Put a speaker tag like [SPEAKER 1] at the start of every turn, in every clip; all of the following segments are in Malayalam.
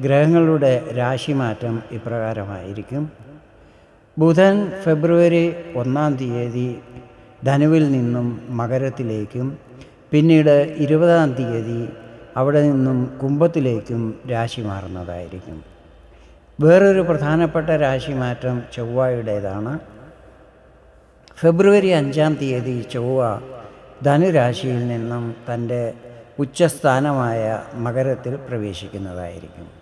[SPEAKER 1] ഗ്രഹങ്ങളുടെ രാശിമാറ്റം ഇപ്രകാരമായിരിക്കും. ബുധൻ ഫെബ്രുവരി ഒന്നാം തീയതി ധനുവിൽ നിന്നും മകരത്തിലേക്കും പിന്നീട് ഇരുപതാം തീയതി അവിടെ നിന്നും കുംഭത്തിലേക്കും രാശി മാറുന്നതായിരിക്കും. വേറൊരു പ്രധാനപ്പെട്ട രാശിമാറ്റം ചൊവ്വയുടേതാണ്. ഫെബ്രുവരി അഞ്ചാം തീയതി ചൊവ്വ ധനുരാശിയിൽ നിന്നും തന്റെ ഉച്ചസ്ഥാനമായ മകരത്തിൽ പ്രവേശിക്കുന്നതായിരിക്കും.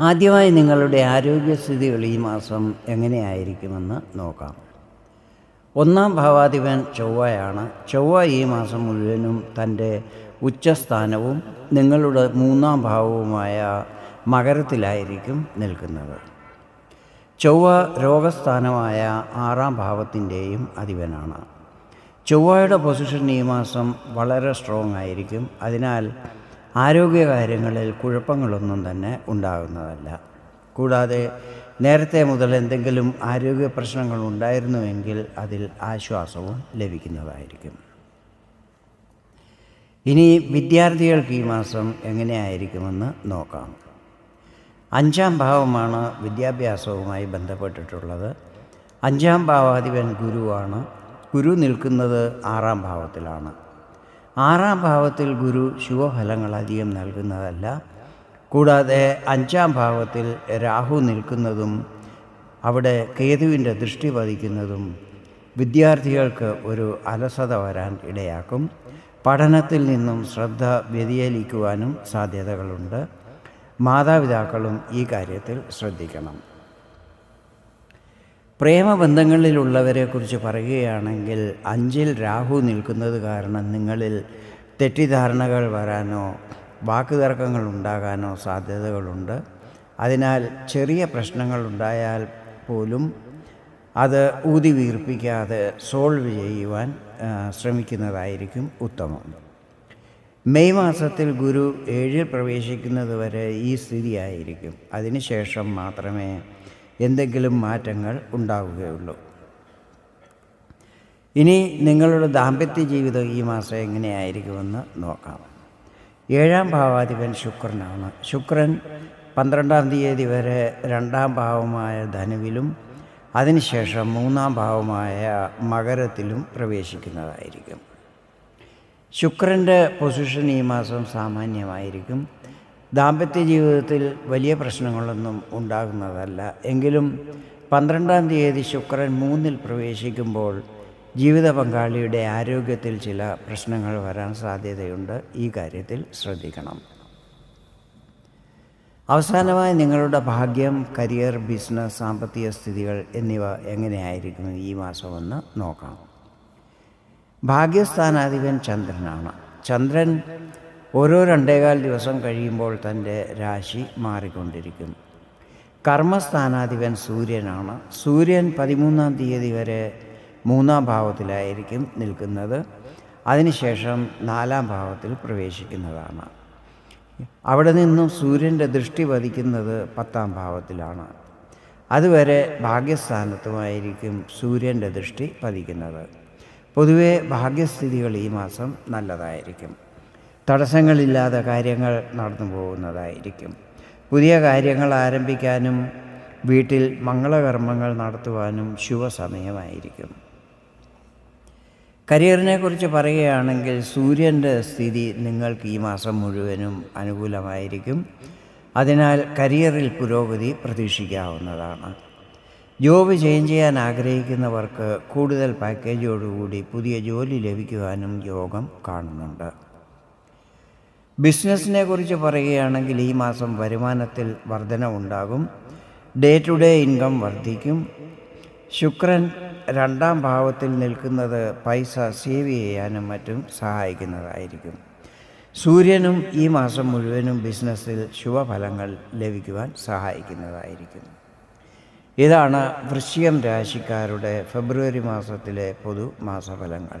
[SPEAKER 1] ആദ്യമായി നിങ്ങളുടെ ആരോഗ്യസ്ഥിതികൾ ഈ മാസം എങ്ങനെയായിരിക്കുമെന്ന് നോക്കാം. ഒന്നാം ഭാവാധിപൻ ചൊവ്വയാണ്. ചൊവ്വ ഈ മാസം മുഴുവനും തന്റെ ഉച്ചസ്ഥാനവും നിങ്ങളുടെ മൂന്നാം ഭാവവുമായ മകരത്തിലായിരിക്കും നിൽക്കുന്നത്. ചൊവ്വ രോഗസ്ഥാനമായ ആറാം ഭാവത്തിന്റെയും അധിപനാണ്. ചൊവ്വയുടെ പൊസിഷൻ ഈ മാസം വളരെ സ്ട്രോങ് ആയിരിക്കും. അതിനാൽ ആരോഗ്യകാര്യങ്ങളിൽ കുഴപ്പങ്ങളൊന്നും തന്നെ ഉണ്ടാകുന്നതല്ല. കൂടാതെ നേരത്തെ മുതൽ എന്തെങ്കിലും ആരോഗ്യ പ്രശ്നങ്ങൾ ഉണ്ടായിരുന്നുവെങ്കിൽ അതിൽ ആശ്വാസവും ലഭിക്കുന്നതായിരിക്കും. ഇനി വിദ്യാർത്ഥികൾക്ക് ഈ മാസം എങ്ങനെയായിരിക്കുമെന്ന് നോക്കാം. അഞ്ചാം ഭാവമാണ് വിദ്യാഭ്യാസവുമായി ബന്ധപ്പെട്ടിട്ടുള്ളത്. അഞ്ചാം ഭാവാധിപൻ ഗുരുവാണ്. ഗുരു നിൽക്കുന്നത് ആറാം ഭാവത്തിലാണ്. ആറാം ഭാവത്തിൽ ഗുരു ശുഭഫലങ്ങൾ അധികം നൽകുന്നതല്ല. കൂടാതെ അഞ്ചാം ഭാവത്തിൽ രാഹു നിൽക്കുന്നതും അവിടെ കേതുവിന്റെ ദൃഷ്ടി പതിക്കുന്നതും വിദ്യാർത്ഥികൾക്ക് ഒരു അലസത വരാൻ ഇടയാക്കും. പഠനത്തിൽ നിന്നും ശ്രദ്ധ വ്യതിചലിക്കുവാനും സാധ്യതകളുണ്ട്. മാതാപിതാക്കളും ഈ കാര്യത്തിൽ ശ്രദ്ധിക്കണം. പ്രേമബന്ധങ്ങളിലുള്ളവരെക്കുറിച്ച് പറയുകയാണെങ്കിൽ അഞ്ചിൽ രാഹു നിൽക്കുന്നത് കാരണം നിങ്ങളിൽ തെറ്റിദ്ധാരണകൾ വരാനോ വാക്കുതർക്കങ്ങൾ ഉണ്ടാകാനോ സാധ്യതകളുണ്ട്. അതിനാൽ ചെറിയ പ്രശ്നങ്ങൾ ഉണ്ടായാൽ പോലും അത് ഊതി വീർപ്പിക്കാതെ സോൾവ് ചെയ്യുവാൻ ശ്രമിക്കുന്നതായിരിക്കും ഉത്തമം. മെയ് മാസത്തിൽ ഗുരു ഏഴിൽ പ്രവേശിക്കുന്നത് വരെ ഈ സ്ഥിതിയായിരിക്കും. അതിനുശേഷം മാത്രമേ എന്തെങ്കിലും മാറ്റങ്ങൾ ഉണ്ടാവുകയുള്ളൂ. ഇനി നിങ്ങളുടെ ദാമ്പത്യ ജീവിതം ഈ മാസം എങ്ങനെയായിരിക്കുമെന്ന് നോക്കാം. ഏഴാം ഭാവാധിപൻ ശുക്രനാണ്. ശുക്രൻ പന്ത്രണ്ടാം തീയതി വരെ രണ്ടാം ഭാവമായ ധനുവിലും അതിനുശേഷം മൂന്നാം ഭാവമായ മകരത്തിലും പ്രവേശിക്കുന്നതായിരിക്കും. ശുക്രന്റെ പൊസിഷൻ ഈ മാസം സാമാന്യമായിരിക്കും. ദാമ്പത്യ ജീവിതത്തിൽ വലിയ പ്രശ്നങ്ങളൊന്നും ഉണ്ടാകുന്നതല്ല. എങ്കിലും പന്ത്രണ്ടാം തീയതി ശുക്രൻ മൂന്നിൽ പ്രവേശിക്കുമ്പോൾ ജീവിത പങ്കാളിയുടെ ആരോഗ്യത്തിൽ ചില പ്രശ്നങ്ങൾ വരാൻ സാധ്യതയുണ്ട്. ഈ കാര്യത്തിൽ ശ്രദ്ധിക്കണം. അവസാനമായി നിങ്ങളുടെ ഭാഗ്യം കരിയർ ബിസിനസ് സാമ്പത്തിക സ്ഥിതികൾ എന്നിവ എങ്ങനെയായിരിക്കും ഈ മാസമെന്ന് നോക്കാം. ഭാഗ്യസ്ഥാനാധിപൻ ചന്ദ്രനാണ്. ചന്ദ്രൻ ഓരോ രണ്ടേകാൽ ദിവസം കഴിയുമ്പോൾ തന്റെ രാശി മാറിക്കൊണ്ടിരിക്കും കർമ്മസ്ഥാനാധിപൻ സൂര്യനാണ്. സൂര്യൻ പതിമൂന്നാം തീയതി വരെ മൂന്നാം ഭാവത്തിലായിരിക്കും നിൽക്കുന്നത്. അതിനുശേഷം നാലാം ഭാവത്തിൽ പ്രവേശിക്കുന്നതാണ്. അവിടെ നിന്നും സൂര്യന്റെ ദൃഷ്ടി പതിക്കുന്നത് പത്താം ഭാവത്തിലാണ്. അതുവരെ ഭാഗ്യസ്ഥാനത്തുമായിരിക്കും സൂര്യന്റെ ദൃഷ്ടി പതിക്കുന്നത്. പൊതുവേ ഭാഗ്യസ്ഥിതികൾ ഈ മാസം നല്ലതായിരിക്കും. തടസ്സങ്ങളില്ലാതെ കാര്യങ്ങൾ നടന്നു പോകുന്നതായിരിക്കും. പുതിയ കാര്യങ്ങൾ ആരംഭിക്കാനും വീട്ടിൽ മംഗളകർമ്മങ്ങൾ നടത്തുവാനും ശുഭസമയമായിരിക്കും. കരിയറിനെ കുറിച്ച് പറയുകയാണെങ്കിൽ സൂര്യന്റെ സ്ഥിതി നിങ്ങൾക്ക് ഈ മാസം മുഴുവനും അനുകൂലമായിരിക്കും. അതിനാൽ കരിയറിൽ പുരോഗതി പ്രതീക്ഷിക്കാവുന്നതാണ്. ജോബ് ചേഞ്ച് ചെയ്യാൻ ആഗ്രഹിക്കുന്നവർക്ക് കൂടുതൽ പാക്കേജോടുകൂടി പുതിയ ജോലി ലഭിക്കുവാനും യോഗം കാണുന്നുണ്ട്. ബിസിനസ്സിനെ കുറിച്ച് പറയുകയാണെങ്കിൽ ഈ മാസം വരുമാനത്തിൽ വർധന ഉണ്ടാകും ഡേ ടു ഡേ ഇൻകം വർദ്ധിക്കും. ശുക്രൻ രണ്ടാം ഭാവത്തിൽ നിൽക്കുന്നത് പൈസ സേവ് ചെയ്യാനും മറ്റും സഹായിക്കുന്നതായിരിക്കും. സൂര്യനും ഈ മാസം മുഴുവനും ബിസിനസ്സിൽ ശുഭഫലങ്ങൾ ലഭിക്കുവാൻ സഹായിക്കുന്നതായിരിക്കും. ഇതാണ് വൃശ്ചികം രാശിക്കാരുടെ ഫെബ്രുവരി മാസത്തിലെ പൊതു മാസഫലങ്ങൾ